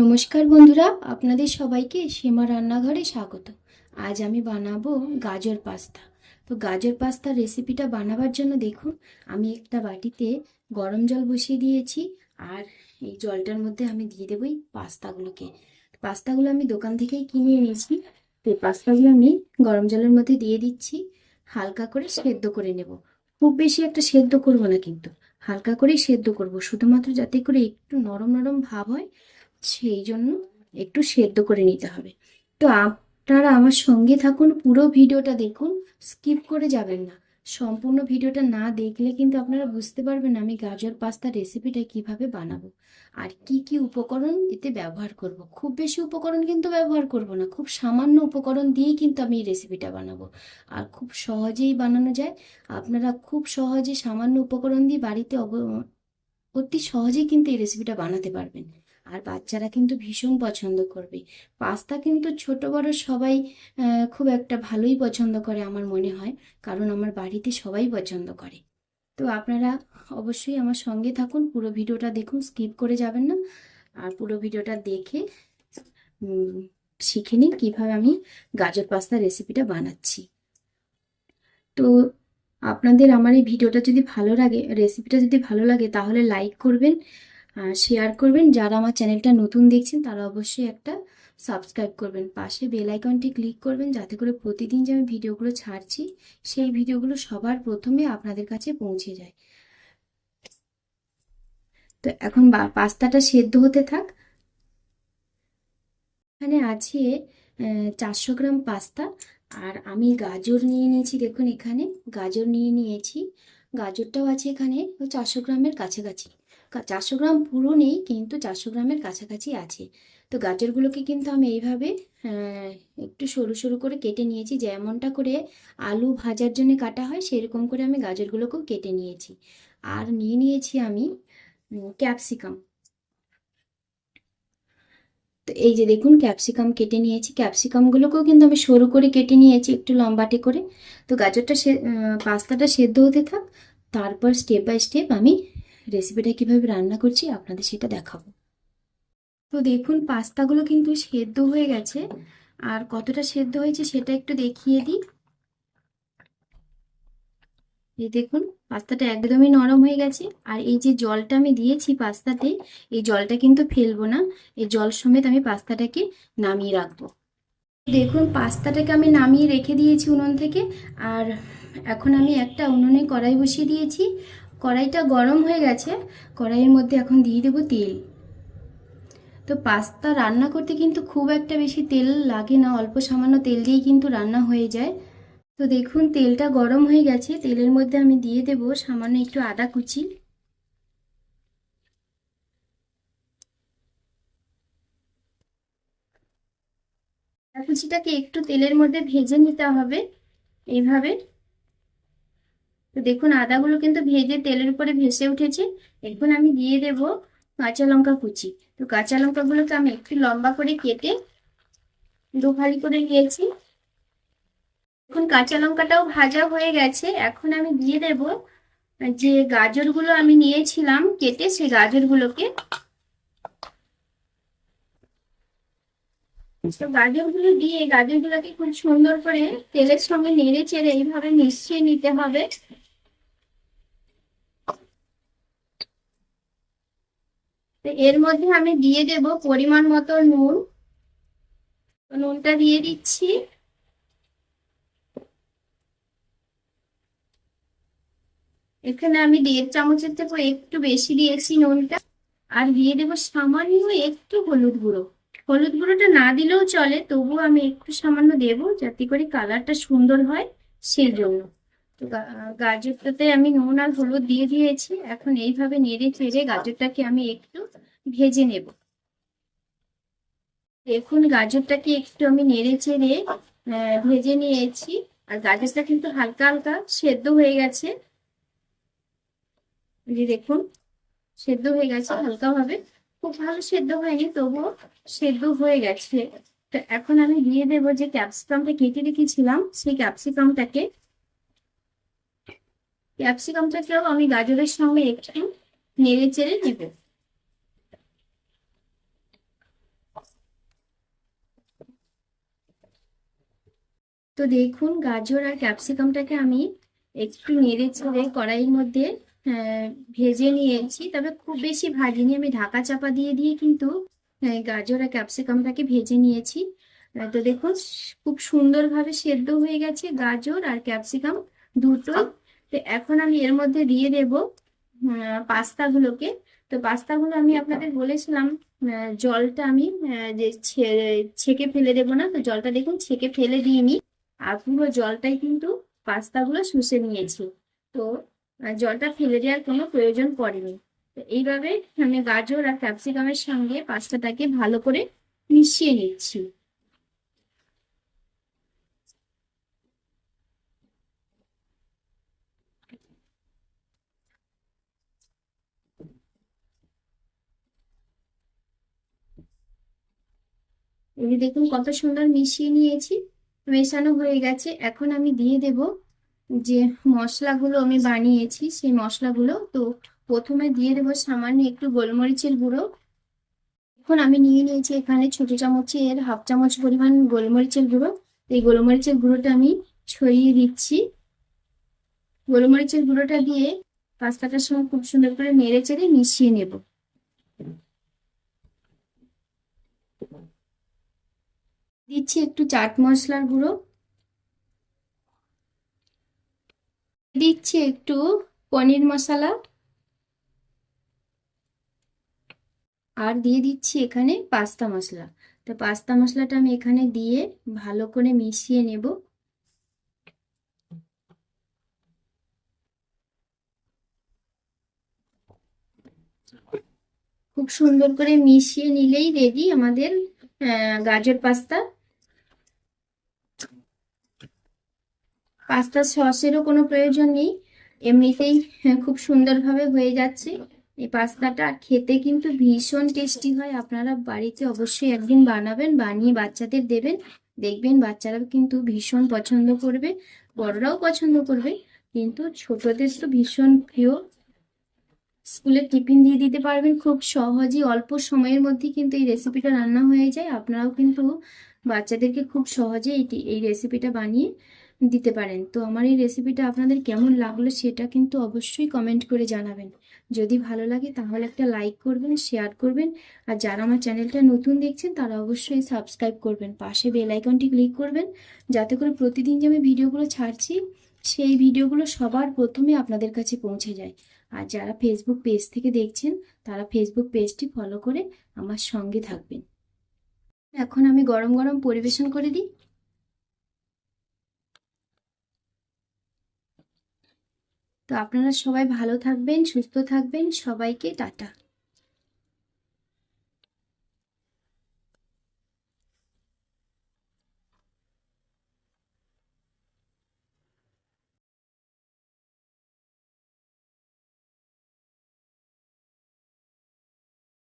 নমস্কার বন্ধুরা, আপনাদের সবাইকে সীমা রান্নাঘরে স্বাগত। আজ আমি বানাবো গাজর পাস্তা। তো গাজর পাস্তার রেসিপিটা বানাবার জন্য দেখুন, আমি একটা বাটিতে গরম জল বসিয়ে দিয়েছি আর এই জলটার মধ্যে আমি দিয়ে দেবো এই পাস্তাগুলোকে। পাস্তাগুলো আমি দোকান থেকেই কিনে এনেছি, তো এই পাস্তাগুলো আমি গরম জলের মধ্যে দিয়ে দিচ্ছি, হালকা করে সেদ্ধ করে নেব। খুব বেশি একটা সেদ্ধ করব না কিন্তু, হালকা করেই সেদ্ধ করব, শুধুমাত্র যাতে করে একটু নরম নরম ভাব হয় সেই জন্য একটু সেদ্ধ করে নিতে হবে। তো আপনারা আমার সঙ্গে থাকুন, পুরো ভিডিওটা দেখুন, স্কিপ করে যাবেন না। সম্পূর্ণ ভিডিওটা না দেখলে কিন্তু আপনারা বুঝতে পারবেন আমি গাজর পাস্তা রেসিপিটা কীভাবে বানাবো আর কি কি উপকরণ এতে ব্যবহার করব। খুব বেশি উপকরণ কিন্তু ব্যবহার করব না, খুব সামান্য উপকরণ দিয়েই কিন্তু আমি এই রেসিপিটা বানাবো। আর খুব সহজেই বানানো যায়। আপনারা খুব সহজে সামান্য উপকরণ দিয়ে বাড়িতে অব অতি সহজেই কিন্তু এই রেসিপিটা বানাতে পারবেন। আর বাচ্চারা কিন্তু ভীষণ পছন্দ করবে। পাস্তা কিন্তু ছোট, বড় সবাই খুব একটা ভালোই পছন্দ করে আমার মনে হয়, কারণ আমার বাড়িতে সবাই পছন্দ করে। তো আপনারা অবশ্যই আমার সঙ্গে থাকুন, পুরো ভিডিওটা দেখুন, স্কিপ করে যাবেন না। আর পুরো ভিডিওটা দেখে শিখে নিন কীভাবে আমি গাজর পাস্তা রেসিপিটা বানাচ্ছি। তো আপনাদের আমার এই ভিডিওটা যদি ভালো লাগে রেসিপিটা যদি ভালো লাগে, তাহলে লাইক করবেন শেয়ার করবেন। যারা আমার চ্যানেলটা নতুন দেখছেন, তারা অবশ্যই একটা সাবস্ক্রাইব করবেন। পাশে বেল আইকনটি ক্লিক করবেন, যাতে করে প্রতিদিন যে আমি ভিডিওগুলো ছাড়ছি, সেই ভিডিওগুলো সবার প্রথমে আপনাদের কাছে পৌঁছে যায়। তো এখন পাস্তাটা সেদ্ধ হতে থাক। এখানে আছে চারশো গ্রাম পাস্তা। আর আমি গাজর নিয়ে নিয়েছি দেখুন এখানে। গাজর নিয়ে নিয়েছি। গাজরটাও আছে এখানে চারশো গ্রামের কাছাকাছি। চারশো গ্রাম পুরো নেই কিন্তু চারশো গ্রামের কাছাকাছি আছে। তো গাজরগুলোকে কিন্তু আমি এইভাবে একটু সরু সরু করে কেটে নিয়েছি। যেমনটা করে আলু ভাজার জন্য কাটা হয়, সেরকম করে আমি গাজরগুলোকেও কেটে নিয়েছি। আর নিয়ে নিয়েছি আমি ক্যাপসিকাম। তো এই যে দেখুন, ক্যাপসিকাম কেটে নিয়েছি। ক্যাপসিকামগুলোকেও কিন্তু আমি সরু করে কেটে নিয়েছি, একটু লম্বাটে করে। তো গাজরটা সে পাস্তাটা সেদ্ধ হতে থাক, তারপর স্টেপ বাই স্টেপ আমি রেসিপিটা কীভাবে রান্না করছি আপনাদের সেটা দেখাবো। তো দেখুন, পাস্তাগুলো কিন্তু সেদ্ধ হয়ে গেছে। আর কতটা সেদ্ধ হয়েছে সেটা একটু দেখিয়ে দিই। এই দেখুন, পাস্তাটা একদমই নরম হয়ে গেছে। আর এই যে জলটা আমি দিয়েছি পাস্তাতে, এই জলটা কিন্তু ফেলব না। এই জল সমেত আমি পাস্তাটাকে নামিয়ে রাখব। দেখুন, পাস্তাটাকে আমি নামিয়ে রেখে দিয়েছি উনুন থেকে। আর এখন আমি একটা উনুনে কড়াই বসিয়ে দিয়েছি। কড়াইটা গরম হয়ে গেছে, কড়াইয়ের মধ্যে এখন দিয়ে দেবো তেল। তো পাস্তা রান্না করতে কিন্তু খুব একটা বেশি তেল লাগে না, অল্প সামান্য তেল দিয়েই কিন্তু রান্না হয়ে যায়। তো দেখুন, তেলটা গরম হয়ে গেছে, তেলের মধ্যে আমি দিয়ে দেব সামান্য একটু আদা কুচি। আদা কুচিটাকে একটু তেলের মধ্যে ভেজে নিতে হবে, এইভাবে। তো দেখুন, আদাগুলো কিন্তু ভেজে তেলের উপরে ভেসে উঠেছে। এখন আমি দিয়ে দেব কাঁচা লঙ্কা কুচি। তো কাঁচা লঙ্কাগুলোকে আমি একটু লম্বা করে কেটে দু ফালি করে নিয়েছি। এখন কাঁচা লঙ্কাটাও ভাজা হয়ে গেছে। এখন আমি দিয়ে দেব যে গাজরগুলো আমি নিয়েছিলাম কেটে, সেই গাজরগুলোকে। তো গাজরগুলো দিয়ে, গাজরগুলোকে খুব সুন্দর করে তেলের সঙ্গে নেড়ে চেড়ে এইভাবে মিশিয়ে নিতে হবে। তো এর মধ্যে আমি দিয়ে দেব পরিমাণ মতো নুন। তো নুনটা দিয়ে দিচ্ছি। এখানে আমি দেড় চামচের থেকে একটু বেশি দিয়েছি নুনটা। আর দিয়ে দেবো সামান্য একটু হলুদ গুঁড়ো। হলুদ গুঁড়োটা না দিলেও চলে, তবুও আমি একটু সামান্য দেবো যাতে করে কালারটা সুন্দর হয় সেই জন্য গাজরটাতে আমি নুন আর হলুদ দিয়ে দিয়েছি। এখন এইভাবে নেড়ে চেড়ে গাজরটাকে আমি একটু ভেজে নেব। দেখুন, গাজরটাকে একটু আমি নেড়ে চেড়ে ভেজে নিয়েছি। আর গাজরটা কিন্তু হালকা হালকা সেদ্ধ হয়ে গেছে। দেখুন, সেদ্ধ হয়ে গেছে, হালকা ভাবে খুব ভালো সেদ্ধ হয়নি, তবুও সেদ্ধ হয়ে গেছে। তো এখন আমি দিয়ে দেবো যে ক্যাপসিকামটা কেটে রেখেছিলাম, সেই ক্যাপসিকামটাকে ক্যাপসিকামটাকেও আমি গাজরের সঙ্গে একটু নেড়ে চেড়ে নেব। তো দেখুন, গাজর আর ক্যাপসিকামটাকে আমি একটু নেড়ে চেড়ে কড়াইয়ের মধ্যে ভেজে নিয়েছি। তবে খুব বেশি ভাজিনি, আমি ঢাকা চাপা দিয়ে দিয়ে কিন্তু গাজর আর ক্যাপসিকামটাকে ভেজে নিয়েছি। তো দেখুন, খুব সুন্দরভাবে সেদ্ধ হয়ে গেছে গাজর আর ক্যাপসিকাম দুটো তো এখন আমি এর মধ্যে দিয়ে দেব পাস্তাগুলোকে। তো পাস্তাগুলো আমি আপনাদের বলেছিলাম জলটা আমি যে ছেঁকে ফেলে দেবো না, তো জলটা দেখুন ছেঁকে ফেলে দিইনি। আর পুরো জলটাই কিন্তু পাস্তাগুলো শুষে নিয়েছি। তো জলটা ফেলে দেওয়ার কোনো প্রয়োজন পড়েনি। তো এইভাবে আমি গাজর আর ক্যাপসিকামের সঙ্গে পাস্তাটাকে ভালো করে মিশিয়ে নিচ্ছি। এই দেখুন কত সুন্দর মিশিয়ে নিয়েছি, মেশানো হয়ে গেছে। এখন আমি দিয়ে দেব যে মশলাগুলো আমি বানিয়েছি, সেই মশলাগুলো। তো প্রথমে দিয়ে দেবো সামান্য একটু গোলমরিচের গুঁড়ো। এখন আমি নিয়ে নিয়েছি এখানে ছোট চামচের, হাফ চামচ পরিমাণ গোলমরিচের গুঁড়ো। এই গোলমরিচের গুঁড়োটা আমি ছড়িয়ে দিচ্ছি। গোলমরিচের গুঁড়োটা দিয়ে পাস্তাটার সঙ্গে খুব সুন্দর করে নেড়ে চেড়ে মিশিয়ে নেব। দিচ্ছি একটু চাট মশলার গুঁড়ো। দিচ্ছি একটু পনির মশলা। আর দিয়ে দিচ্ছি এখানে পাস্তা মশলা। তো পাস্তা মশলাটা আমি এখানে দিয়ে ভালো করে মিশিয়ে নেব। খুব সুন্দর করে মিশিয়ে নিলেই রেডি আমাদের গাজর পাস্তা। পাস্তা সসেরও কোনো প্রয়োজন নেই। এমনিতেই খুব সুন্দরভাবে হয়ে যাচ্ছে। এই পাস্তাটা খেতে কিন্তু ভীষণ টেস্টি হয়। আপনারা বাড়িতে অবশ্যই একদিন বানাবেন, বানিয়ে বাচ্চাদের দেবেন। দেখবেন বাচ্চারা কিন্তু ভীষণ পছন্দ করবে, বড়রাও পছন্দ করবে। কিন্তু ছোটদের তো ভীষণ প্রিয়। স্কুলে টিফিন দিয়ে দিতে পারবেন খুব সহজেই। অল্প সময়ের মধ্যে কিন্তু এই রেসিপিটা রান্না হয়ে যায়। আপনারাও কিন্তু বাচ্চাদেরকে খুব সহজে এই রেসিপিটা বানিয়ে দিতে পারেন। তো আমার এই রেসিপিটা আপনাদের কেমন লাগল সেটা কিন্তু অবশ্যই কমেন্ট করে জানাবেন। যদি ভালো লাগে তাহলে একটা লাইক করবেন শেয়ার করবেন, আর যারা আমার চ্যানেলটা নতুন দেখছেন তারা অবশ্যই সাবস্ক্রাইব করবেন। পাশে বেল আইকনটি ক্লিক করবেন, যাতে করে প্রতিদিন যে আমি ভিডিওগুলো ছাড়ছি, সেই ভিডিওগুলো সবার প্রথমে আপনাদের কাছে পৌঁছে যায়। আর যারা ফেসবুক পেজ থেকে দেখছেন, তারা ফেসবুক পেজটি ফলো করে আমার সঙ্গে থাকবেন। এখন আমি গরম গরম পরিবেশন করে দিই। তো আপনারা সবাই ভালো থাকবেন সুস্থ থাকবেন। সবাইকে টাটা।